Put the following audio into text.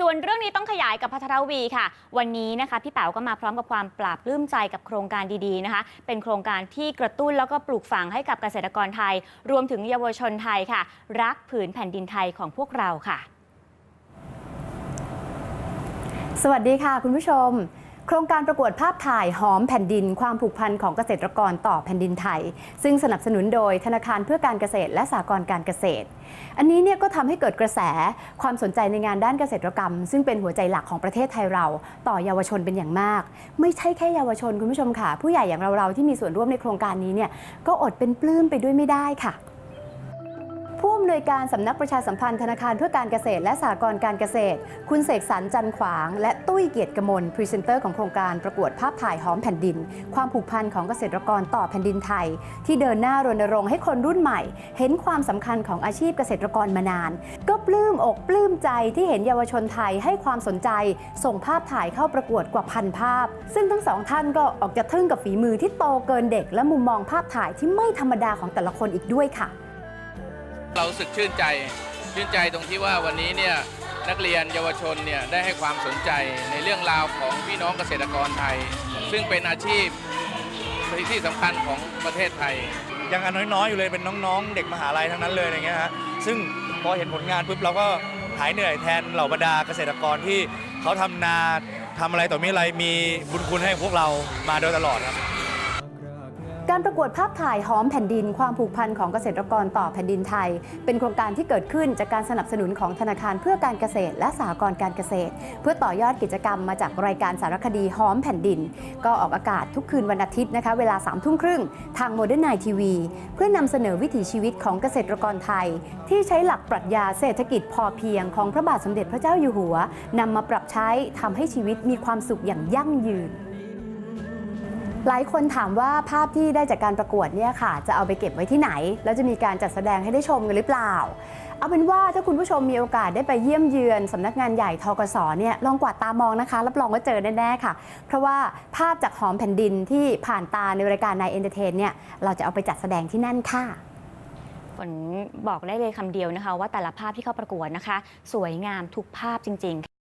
ส่วนเรื่องนี้ต้องขยายกับพัทรวีค่ะ วันนี้นะคะพี่แป๋วก็มาพร้อมกับความปราบปลื้มใจกับโครงการดีๆนะคะ เป็นโครงการที่กระตุ้นแล้วก็ปลูกฝังให้กับเกษตรกรไทย รวมถึงเยาวชนไทยค่ะ รักผืนแผ่นดินไทยของพวกเราค่ะ สวัสดีค่ะคุณผู้ชม โครงการประกวดภาพถ่ายหอมแผ่นดิน ความผูกพันของเกษตรกรต่อแผ่นดินไทย ซึ่งสนับสนุนโดยธนาคารเพื่อการเกษตรและสหกรณ์การเกษตร อันนี้เนี่ยก็ทำให้เกิดกระแสความสนใจในงานด้านเกษตรกรรม ซึ่งเป็นหัวใจหลักของประเทศไทยเรา ต่อเยาวชนเป็นอย่างมาก ไม่ใช่แค่เยาวชนคุณผู้ชมค่ะ ผู้ใหญ่อย่างเราๆที่มีส่วนร่วมในโครงการนี้เนี่ยก็อดเป็นปลื้มไปด้วยไม่ได้ค่ะำนวยการสำนักประชาสัมพันธ์ธนาคารเพื่อการเกษตรและสหกรณ์การเกษตร คุณเสกสรรจันขวาง และตุ้ยเกียรติกมลพรีเซนเตอร์ของโครงการประกวดภาพถ่ายหอมแผ่นดิน ความผูกพันของเกษตรกรต่อแผ่นดินไทย ที่เดินหน้ารณรงค์ให้คนรุ่นใหม่ เห็นความสำคัญของอาชีพเกษตรกรมานาน ก็ปลื้มอกปลื้มใจที่เห็นเยาวชนไทยให้ความสนใจ ส่งภาพถ่ายเข้าประกวดกว่าพันภาพ ซึ่งทั้งสองท่านก็ออกจะทึ่งกับฝีมือที่โตเกินเด็ก และมุมมองภาพถ่ายที่ไม่ธรรมดาของแต่ละคนอีกด้วยค่ะ เราสึกชื่นใจชื่นใจตรงที่ว่าวันนี้เนี่ยนักเรียนเยาวชนเนี่ยได้ให้ความสนใจในเรื่องราวของพี่น้องเกษตรกรไทย ซึ่งเป็นอาชีพที่สำคัญของประเทศไทย ยังอันน้อยๆอยู่เลยเป็นน้องๆ เด็กมหาลัยทั้งนั้นเลยอะไรเงี้ยฮะซึ่งพอเห็นผลงานปุ๊บเราก็หายเหนื่อยแทนเหล่าบรรดาเกษตรกรที่เขาทำนาทำอะไรต่อมีอะไรมีบุญคุณให้พวกเรามาโดยตลอดครับ การประกวดภาพถ่ายหอมแผ่นดินความผูกพันของเกษตรกรต่อแผ่นดินไทย เป็นโครงการที่เกิดขึ้นจากการสนับสนุนของธนาคารเพื่อการเกษตร และสหกรณ์การเกษตร เพื่อต่อยอดกิจกรรมมาจากรายการสารคดีหอมแผ่นดิน ก็ออกอากาศทุกคืนวันอาทิตย์นะคะเวลา3ามทุ่มครึ่งทางโมเดิร์นไนทีวีเพื่อนำเสนอวิถีชีวิตของเกษตรกรไทย ที่ใช้หลักปรัชญาเศรษฐกิจพอเพียงของพระบาทสมเด็จพระเจ้าอยู่หัวนำมาปรับใช้ทำให้ชีวิตมีความสุขอย่างยั่งยืน หลายคนถามว่าภาพที่ได้จากการประกวดเนี่ยค่ะ จะเอาไปเก็บไว้ที่ไหน แล้วจะมีการจัดแสดงให้ได้ชมกันหรือเปล่า เอาเป็นว่าถ้าคุณผู้ชมมีโอกาสได้ไปเยี่ยมเยือนสำนักงานใหญ่ทกสเนี่ยลองกวาดตามองนะคะ รับรองว่าเจอแน่ๆค่ะ เพราะว่าภาพจากหอมแผ่นดินที่ผ่านตาในรายการนายเอนเตอร์เทนเนี่ยเราจะเอาไปจัดแสดงที่นั่นค่ะฝนบอกได้เลยคำเดียวนะคะ ว่าแต่ละภาพที่เข้าประกวดนะคะ สวยงามทุกภาพจริง ๆ